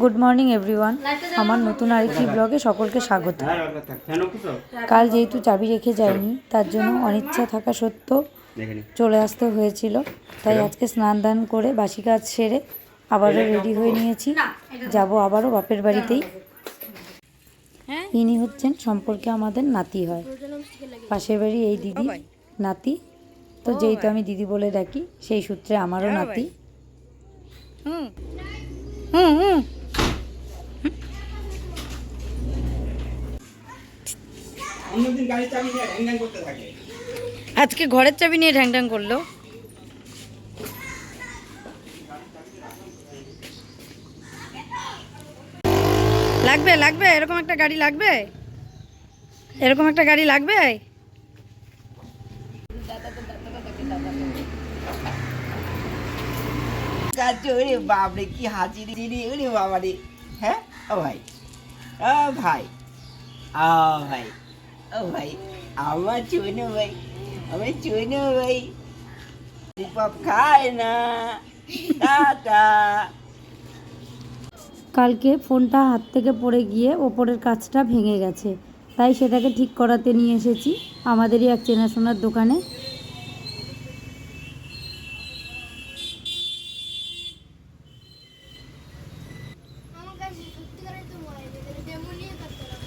Good morning everyone আমার নতুন আরেকটি ব্লগে সকলকে স্বাগত। কাল যেহেতু চাবি রেখে যায়নি তার জন্য অনিচ্ছা থাকা সত্ত্বেও চলে আসতে হয়েছিল। তাই আজকে স্নান দান করে বাসি কাজ সেরে আবারও রেডি হয়ে নিয়েছি। যাব আবারও বাপের বাড়িতেই। ইনি হচ্ছেন সম্পর্কে আমাদের নাতি হয়। পাশের বাড়ি এই দিদি নাতি। তো যেহেতু আমি দিদি বলে ডাকি সেই সূত্রে আমারও নাতি। হুম। হুম হুম। অন্যদিন গাড়ির চাবি নিয়ে ঢ্যাং ঢ্যাং করতে থাকে। আজকে ঘরের চাবি নিয়ে ঢ্যাং ঢ্যাং করল। লাগবে লাগবে? এরকম একটা গাড়ি লাগবে? এরকম একটা গাড়ি লাগবে? ওরে বাপরে কি ওরে বাবারে। হ্যাঁ? ও ভাই ও ভাই ও ভাই। ও ভাই, আমার চুনু ভাই আমি চুনু ভাই। দীপক খায় না, টাটা। কালকে ফোনটা হাত থেকে পড়ে গিয়ে ওপরের কাজটা ভেঙে গেছে, তাই সেটাকে ঠিক করাতে নিয়ে এসেছি আমাদেরই এক চেনাশোনার দোকানে আমার কাছে সত্যিকারের তো মোবাইল ডেমো নিয়ে করতে হবে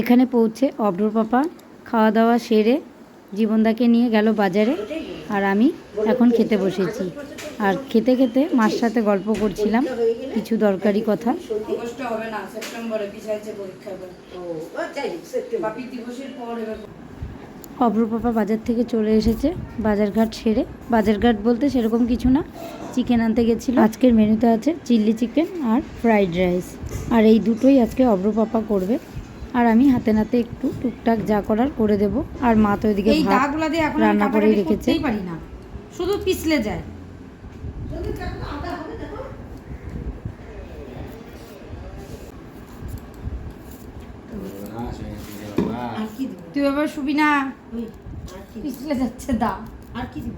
এখানে পৌঁছে অব্রর পাপা খাওয়া দাওয়া সেরে জীবনদাকে নিয়ে গেল বাজারে আর আমি এখন খেতে বসেছি। আর খেতে খেতে মার সাথে গল্প করছিলাম কিছু দরকারি কথা। হবে না সেপ্টেম্বরে পিছাইছে পরীক্ষা অভ্রপাপা বাজার থেকে চলে এসেছে বাজারঘাট সেরে। বাজারঘাট বলতে সেরকম কিছু না চিকেন আনতে গেছিল। আজকের মেনুতে আছে চিল্লি চিকেন আর ফ্রাইড রাইস। আর এই দুটোই আজকে অভ্রপাপা করবে। আর আমি হাতে নাতে একটু টুকটাক যা করার করে দেব। আর মা তো এদিকে ভাত এখন রান্না করে রেখেছে। পারি না। শুধু পিছলে যায়। আর কি দিব? তুই এবার শুবি না। আর কি পিছলে যাচ্ছে দা। আর কি দিব?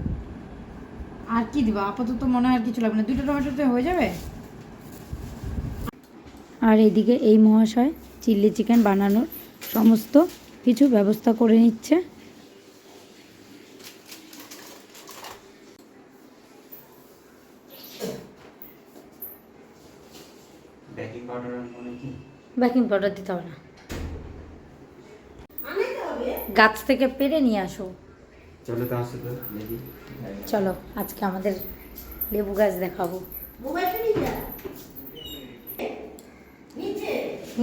আর কি দিব? আপাতত মনে হয় আর কিছু লাগবে না। দুটো টমেটোতে হয়ে যাবে? আর এদিকে এই মহাশয় চিল্লি চিকেন বানানোর সমস্ত কিছু ব্যবস্থা করে নিচ্ছে। বেকিং পাউডার মানে কি? বেকিং পাউডার দিতে হবে না। গাছ থেকে পেরে নিয়ে আসো। চলো তো আসো তো দেখি। চলো আজকে আমাদের লেবু গাছ দেখাবো।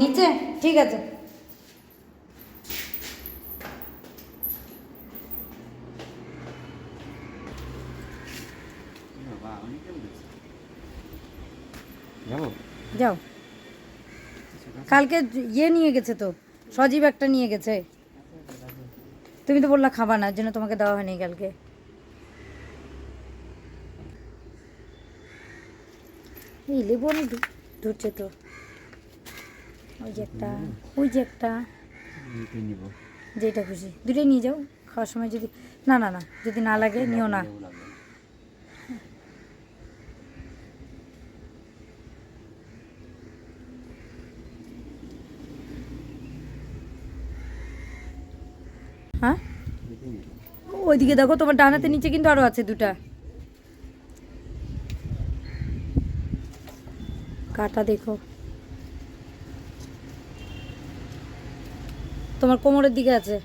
নিচে? ঠিক আছে। যাও। কালকে ইয়ে নিয়ে গেছে তো সজীব একটা নিয়ে গেছে। তুমি তো বললা খাবা না জন্য তোমাকে দেওয়া হয়নি কালকে। এই লেবু অনেক ধরছে তো। ওই যে একটা, ওই যে একটা। যেটা খুশি। দুটোই নিয়ে যাও, খাওয়ার সময় যদি, না না না, যদি না লাগে, নিও না। হ্যাঁ? ওইদিকে দেখো, তোমার ডানাতে নিচে কিন্তু আরও আছে দুটা। কাটা দেখো। তোমার কোমরের দিকে আছে।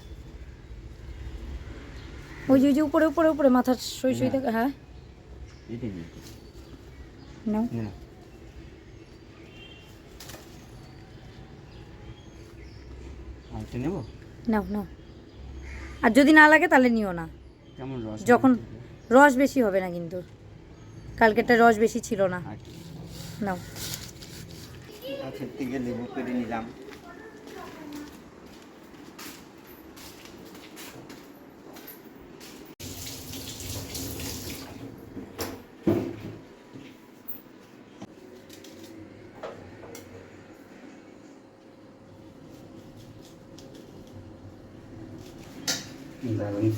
ওই যে উপরে উপরে উপরে মাথার সই সই থাকে হ্যাঁ। নাও। নাও নাও। আর যদি না লাগে তাহলে নিও না। যখন রস বেশি হবে না কিন্তু। কালকেরটা রস বেশি ছিল না। আচ্ছা। নাও। গাছের থেকে লেবু পেরে নিলাম।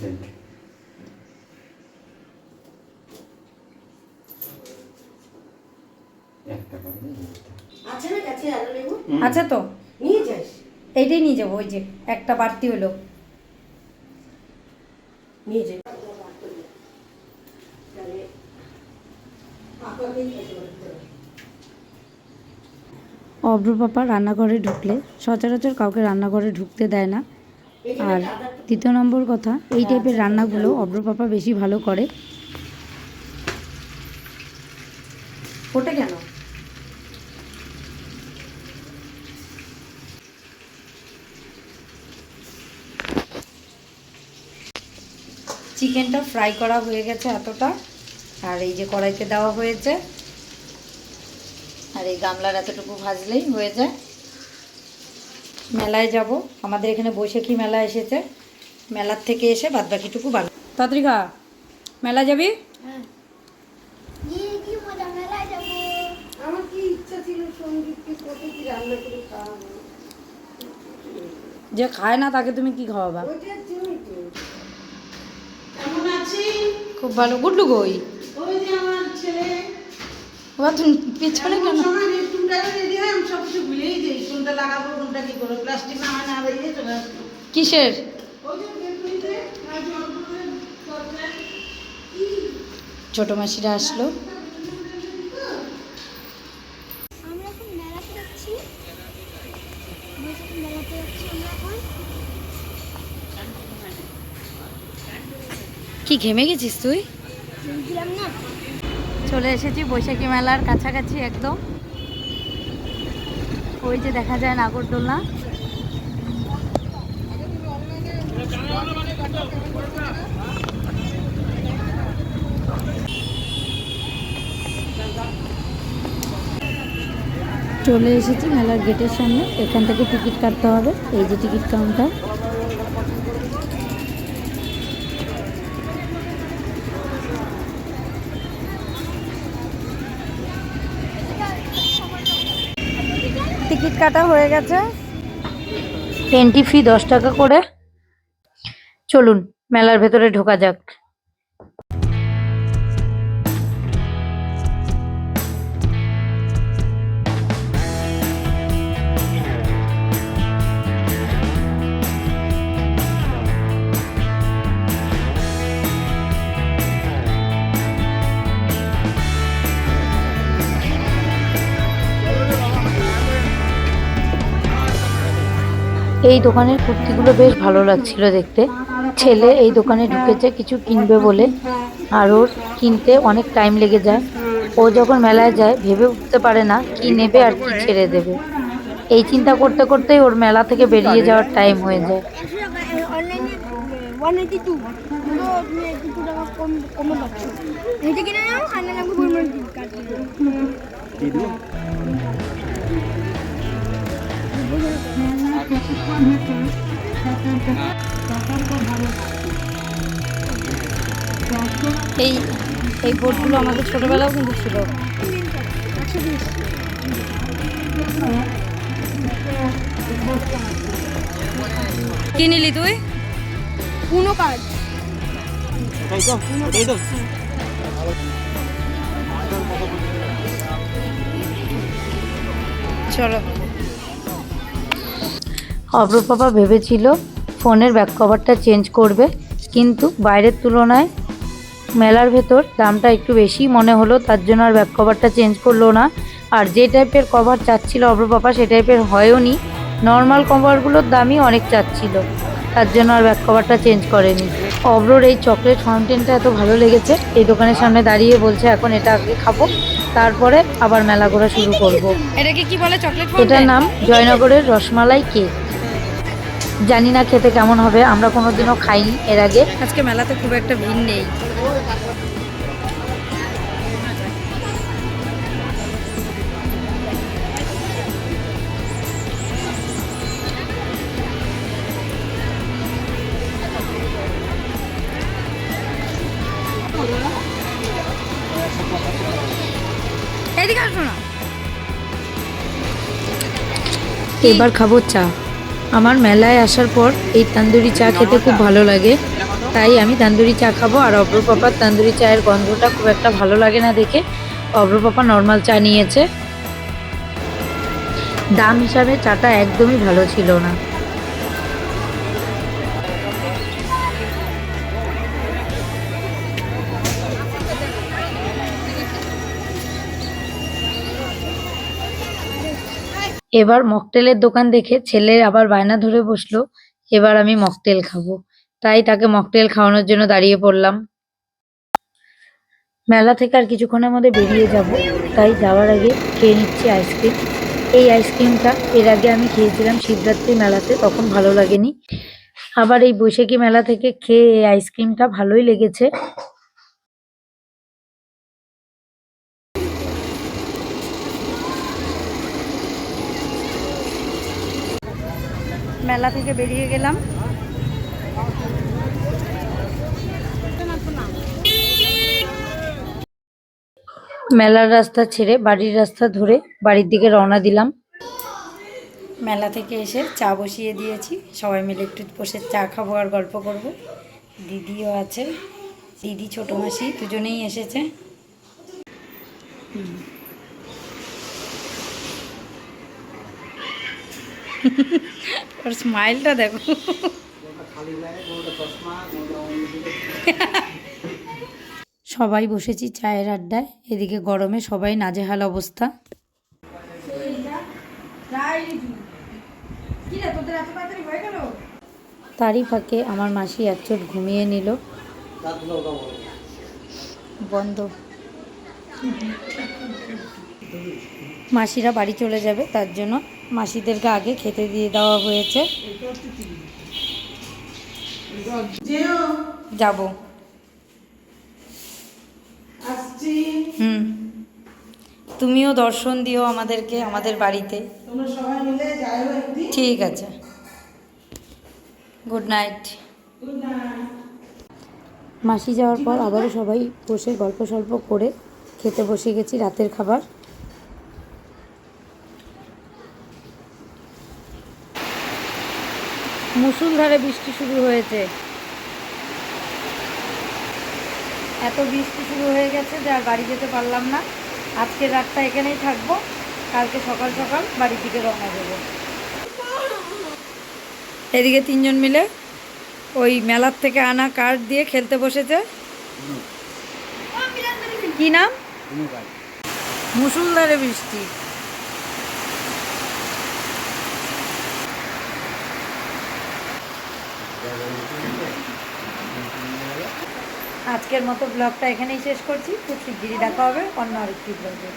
সেন্ট একটা করে আছে তো। এইটাই নিয়ে যাব ওই যে একটা বাড়তি হলো। নিয়ে যাই। অব্র পাপা রান্নাঘরে ঢুকলে। সচরাচর কাউকে রান্নাঘরে ঢুকতে দেয় না। আর দ্বিতীয় নম্বর কথা এই টাইপের রান্নাগুলো অব্র পাপা বেশি ভালো করে। ওটা কেন? চিকেনটা ফ্রাই করা হয়ে গেছে এতটা আর এই যে কড়াইতে দেওয়া হয়েছে। আর এই গামলার এতটুকু ভাজলেই হয়ে যায়। মেলায় যাব। আমাদের এখানে বৈশাখী মেলা এসেছে। মেলার থেকে এসে বাদ বাকিটুকু বানাবো তাড়াতাড়ি খা মেলা যাবি? হ্যাঁ। ইয়ে কি মজা মেলায় যাব। আমার কি ইচ্ছা ছিল সঙ্গীতকে কত কি রান্না করে খাওয়াবো? যে খায় না তাকে তুমি কি খাওয়াবা? খুব ভালো। গুডলু গই তুমি পিছনে কেন? আসব। কিসের ওই যে বেগুনিতে আর জল করে করবেন ছোট মাসিরা আসলো। কি ঘেমে গেছিস তুই? চলে এসেছি বৈশাখী মেলার কাছাকাছি একদম। ওই যে দেখা যায় নাগরদোলনা। চলে এসেছি মেলার গেটের সামনে। এখান থেকে টিকিট কাটতে হবে, এই যে টিকিট কাউন্টার। টিকিট কাটা হয়ে গেছে। এন্ট্রি ফি দশ টাকা করে। চলুন মেলার ভেতরে ঢোকা যাক। এই দোকানের কুর্তিগুলো বেশ ভালো লাগছিল দেখতে। ছেলে এই দোকানে ঢুকেছে, কিছু কিনবে বলে। আর ওর কিনতে অনেক টাইম লেগে যায়। ও যখন মেলায় যায়, ভেবে উঠতে পারে না কি নেবে আর কি ছেড়ে দেবে। এই চিন্তা করতে করতেই ওর মেলা থেকে বেরিয়ে যাওয়ার টাইম হয়ে যায়। এই এই বোর্ডগুলো আমাদের ছোটবেলাও কিন্তু ছিল। কি নিলি তুই? কোনো কাজ তাই তো। চলো। অব্রপাপা ভেবেছিল ফোনের ব্যাক কভারটা চেঞ্জ করবে কিন্তু বাইরের তুলনায় মেলার ভেতর দামটা একটু বেশি মনে হলো তার জন্য আর ব্যাক কভারটা চেঞ্জ করল না। আর যে টাইপের কভার চাচ্ছিল অব্রপাপা সে টাইপের হয়ওনি নর্মাল কভারগুলোর দামই অনেক চাচ্ছিল তার জন্য আর ব্যাক কভারটা চেঞ্জ করেনি। অব্রর এই চকলেট ফাউন্টেনটা এত ভালো লেগেছে এই দোকানের সামনে দাঁড়িয়ে বলছে এখন এটা আগে খাব তারপরে আবার মেলা ঘোরা শুরু করব। এটাকে কি বলে চকলেট এটার নাম জয়নগরের রসমালাই কেক জানি না খেতে কেমন হবে আমরা কোনোদিনও খাইনি এর আগে। আজকে মেলাতে খুব একটা ভিড় নেই। এদিকে এবার খাব চা। আমার মেলায় আসার পর এই তান্দুরি চা খেতে খুব ভালো লাগে। তাই আমি তান্দুরি চা খাব আর অব্রপাপার তান্দুরি চায়ের গন্ধটা খুব একটা ভালো লাগে না দেখে অব্রপাপা নর্মাল চা নিয়েছে। দাম হিসাবে চাটা একদমই ভালো ছিল না। এবার মকটেলের দোকান দেখে ছেলে আবার বায়না ধরে বসল, এবার আমি মকটেল খাব। তাই তাকে মকটেল খাওয়ানোর জন্য দাঁড়িয়ে পড়লাম। মেলা থেকে আর কিছুক্ষণের মধ্যে বেরিয়ে যাব, তাই যাওয়ার আগে খেয়ে নিচ্ছি আইসক্রিম। এই আইসক্রিমটা এর আগে আমি খেয়েছিলাম শিবরাত্রি মেলাতে, তখন ভালো লাগেনি। আবার এই বৈশাখী মেলা থেকে খেয়ে এই আইসক্রিমটা ভালোই লেগেছে। মেলা থেকে বেরিয়ে গেলাম। মেলার রাস্তা ছেড়ে বাড়ির রাস্তা ধরে বাড়ির দিকে রওনা দিলাম। মেলা থেকে এসে চা বসিয়ে দিয়েছি। সবাই মিলে একটু বসে চা খাব আর গল্প করব। দিদিও আছে। দিদি ছোটো মাসি দুজনেই এসেছে। ওর স্মাইলটা দেখো। সবাই বসেছি চায়ের আড্ডায় এদিকে গরমে সবাই নাজেহাল অবস্থা। তারই ফাঁকে আমার মাসি একচোট ঘুমিয়ে নিল। বন্ধ। মাসিরা বাড়ি চলে যাবে তার জন্য মাসিদেরকে আগে খেতে দিয়ে দেওয়া হয়েছে। যাব। হুম। তুমিও দর্শন দিও আমাদেরকে আমাদের বাড়িতে। ঠিক আছে। গুড নাইট গুড নাইট মাসি যাওয়ার পর আবারও সবাই বসে গল্প সল্প করে খেতে বসে গেছি রাতের খাবার। মুসুলধারে বৃষ্টি শুরু হয়েছে। এত বৃষ্টি শুরু হয়ে গেছে যে আর বাড়ি যেতে পারলাম না। আজকের রাতটা এখানেই থাকব। কালকে সকাল সকাল বাড়ির দিকে রওনা দেবো। এদিকে তিনজন মিলে ওই মেলার থেকে আনা কার্ড দিয়ে খেলতে বসেছে। কি নাম? মুসুলধারে বৃষ্টি। আজকের মতো ব্লগটা এখানেই শেষ করছি। খুব শিগগিরই দেখা হবে অন্য আরেকটি ব্লগে।